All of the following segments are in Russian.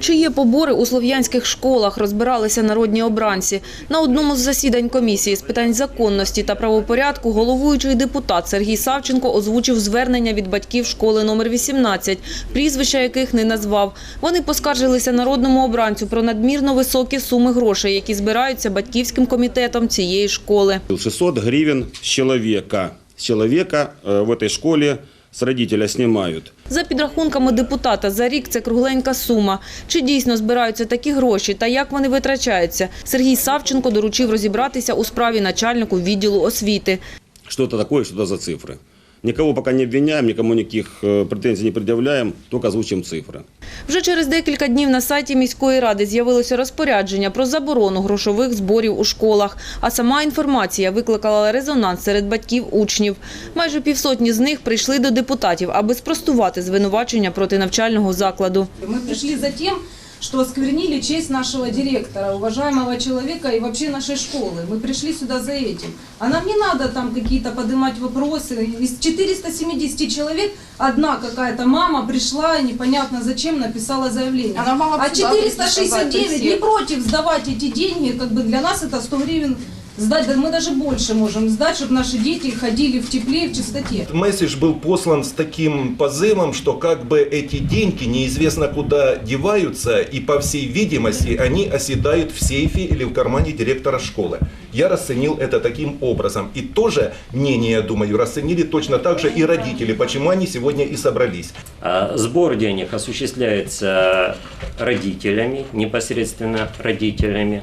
Чи є побори у слов'янських школах, розбиралися народні обранці. На одному з засідань комісії з питань законності та правопорядку головуючий депутат Сергій Савченко озвучив звернення від батьків школи номер 18, прізвища яких не назвав. Вони поскаржилися народному обранцю про надмірно високі суми грошей, які збираються батьківським комітетом цієї школи. 600 гривен с человека. С человека э, в этой школе с родителя снимают. За підрахунками депутата, за рік це кругленька сума. Чи дійсно збираються такі гроші та як вони витрачаються? Сергій Савченко доручив розібратися у справі начальнику відділу освіти. Что это такое, что это за цифры. Никого пока не обвиняем, никому никаких э, претензий не предъявляем, только озвучим цифры. Вже через декілька днів на сайті міської ради з'явилося розпорядження про заборону грошових зборів у школах. А сама інформація викликала резонанс серед батьків учнів. Майже півсотні з них прийшли до депутатів, аби спростувати звинувачення проти навчального закладу. Ми прийшли за тем, что осквернили честь нашего директора, уважаемого человека и вообще нашей школы. Мы пришли сюда за этим. А нам не надо там какие-то поднимать вопросы. Из 470 человек одна какая-то мама пришла и непонятно зачем написала заявление. Она бы а сюда прийти, сказать, 469 при не против сдавать эти деньги. Как бы для нас это 100 гривен сдать. Да мы даже больше можем сдать, чтобы наши дети ходили в тепле и в чистоте. Месседж был послан с таким позывом, что как бы эти деньги неизвестно куда деваются, и по всей видимости они оседают в сейфе или в кармане директора школы. Я расценил это таким образом. И тоже мнение, я думаю, расценили точно так же и родители, почему они сегодня и собрались. А Сбор денег осуществляется родителями, непосредственно родителями.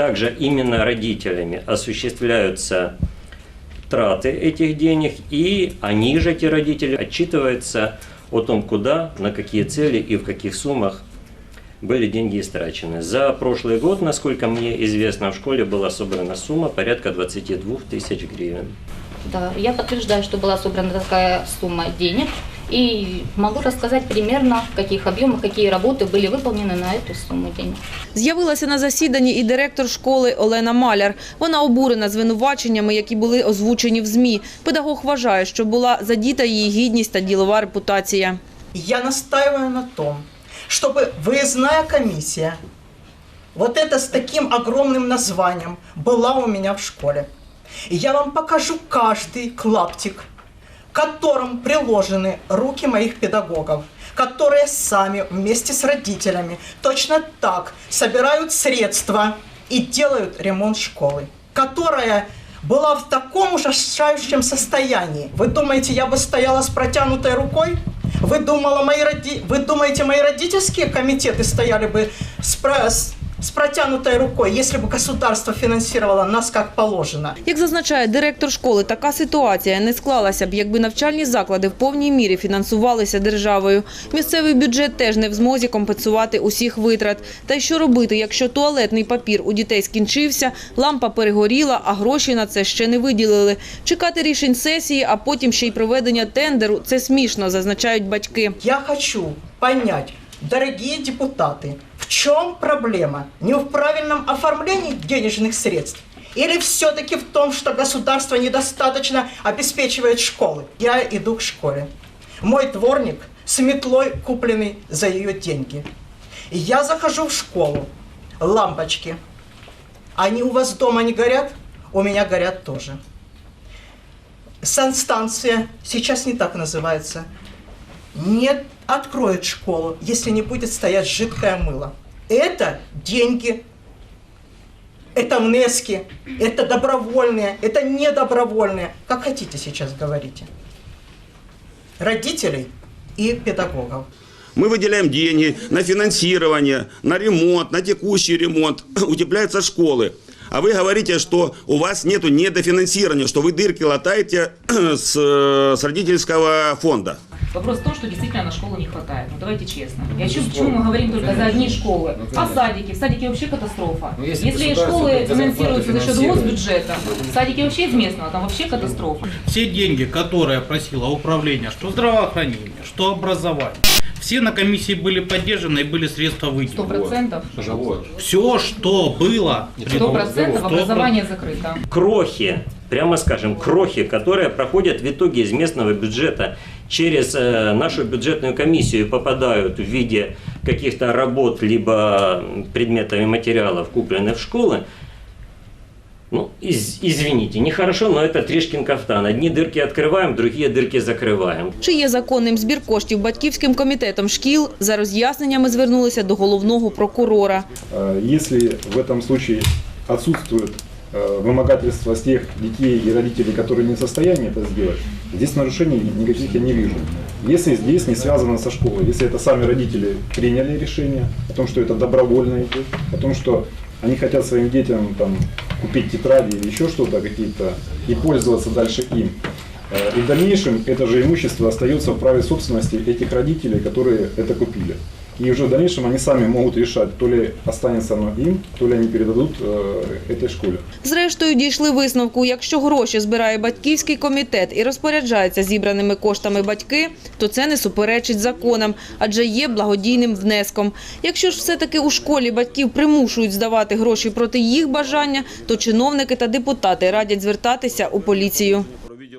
Также именно родителями осуществляются траты этих денег, и они же, эти родители, отчитываются о том, куда, на какие цели и в каких суммах были деньги истрачены. За прошлый год, насколько мне известно, в школе была собрана сумма порядка 22 тысяч гривен. Да, я подтверждаю, что была собрана такая сумма денег. И могу рассказать примерно, в каких объемах, какие работы были выполнены на эту сумму денег. З'явилася на засіданні і директор школи Олена Маляр. Вона обурена звинуваченнями, які були озвучені в ЗМІ. Педагог вважає, що була задіта її гідність та ділова репутація. Я настаиваю на том, чтобы выездная комиссия, вот это с таким огромным названием, была у меня в школе. И я вам покажу каждый клаптик, которым приложены руки моих педагогов, которые сами вместе с родителями точно так собирают средства и делают ремонт школы, которая была в таком ужасающем состоянии. Вы думаете, я бы стояла с протянутой рукой? Вы, думала, мои роди... Вы думаете, мои родительские комитеты стояли бы с, с- с протянутой рукой, если бы государство финансировало нас как положено? Як зазначає директор школи, така ситуація не склалася б, якби навчальні заклади в повній мірі фінансувалися державою. Місцевий бюджет теж не в змозі компенсувати усіх витрат. Та й що робити, якщо туалетний папір у дітей скінчився, лампа перегоріла, а гроші на це ще не виділили. Чекати рішень сесії, а потім ще й проведення тендеру – це смішно, зазначають батьки. Я хочу понять, дорогие депутаты, в чем проблема? Не в правильном оформлении денежных средств? Или все-таки в том, что государство недостаточно обеспечивает школы? Я иду к школе. Мой дворник с метлой, купленный за ее деньги. Я захожу в школу. Лампочки. Они у вас дома не горят? У меня горят тоже. Санстанция, сейчас не так называется, не откроет школу, если не будет стоять жидкое мыло. Это деньги, это внески, это добровольные, это недобровольные. Как хотите сейчас говорите. Родителей и педагогов. Мы выделяем деньги на финансирование, на ремонт, на текущий ремонт. Утепляются школы. А вы говорите, что у вас нету недофинансирования, что вы дырки латаете с, э, с родительского фонда. Вопрос в том, что действительно на школу не хватает. Ну давайте честно. И о чем, почему мы говорим только за одни школы? А садики? В садике вообще катастрофа. Ну, если Если школы финансируются за счет госбюджета, садики вообще из местного, там вообще катастрофа. Все деньги, которые просило управление, что здравоохранение, что образование, все на комиссии были поддержаны и были средства Сто выделены. процентов. Все, что было, Сто процентов Сто образование закрыто. крохи, прямо скажем, крохи, которые проходят в итоге из местного бюджета через э, нашу бюджетную комиссию и попадают в виде каких-то работ, либо предметов и материалов, купленных в школы, ну, из- извините, нехорошо, но это Тришкин кафтан. Одни дырки открываем, другие дырки закрываем. Чи є законним збір коштів батьківським комітетом шкіл, за роз'ясненнями звернулися до головного прокурора. Э, Если в этом случае отсутствует э, вымогательство с тех детей и родителей, которые не в состоянии это сделать, здесь нарушений никаких я не вижу. Если здесь не связано со школой, если это сами родители приняли решение о том, что это добровольно идет, о том, что они хотят своим детям там, купить тетради или еще что-то какие-то и пользоваться дальше им. Э, И в дальнейшем это же имущество остается в праве собственности этих родителей, которые это купили. И уже в дальнейшем они сами могут решать, то ли останется оно им, то ли они передадут э, этой школе. Зрештою, дійшли висновку, якщо гроші збирає батьківський комітет і розпоряджаються зібраними коштами батьки, то це не суперечить законам, адже є благодійним внеском. Якщо ж все-таки у школі батьків примушують здавати гроші проти їх бажання, то чиновники та депутати радять звертатися у поліцію.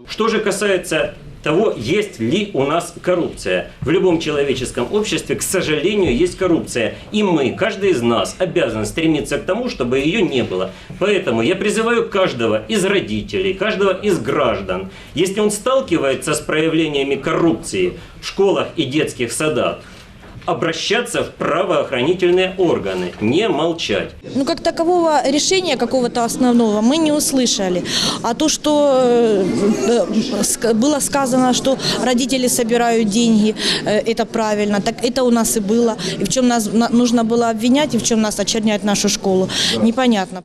Что же касается того, есть ли у нас коррупция. В любом человеческом обществе, к сожалению, есть коррупция. И мы, каждый из нас, обязан стремиться к тому, чтобы ее не было. Поэтому я призываю каждого из родителей, каждого из граждан, если он сталкивается с проявлениями коррупции в школах и детских садах, обращаться в правоохранительные органы, не молчать. Ну, как такового решения какого-то основного мы не услышали. А то, что э, э, было сказано, что родители собирают деньги, э, это правильно, так это у нас и было. И в чем нас на- нужно было обвинять, и в чем нас очернять нашу школу, непонятно.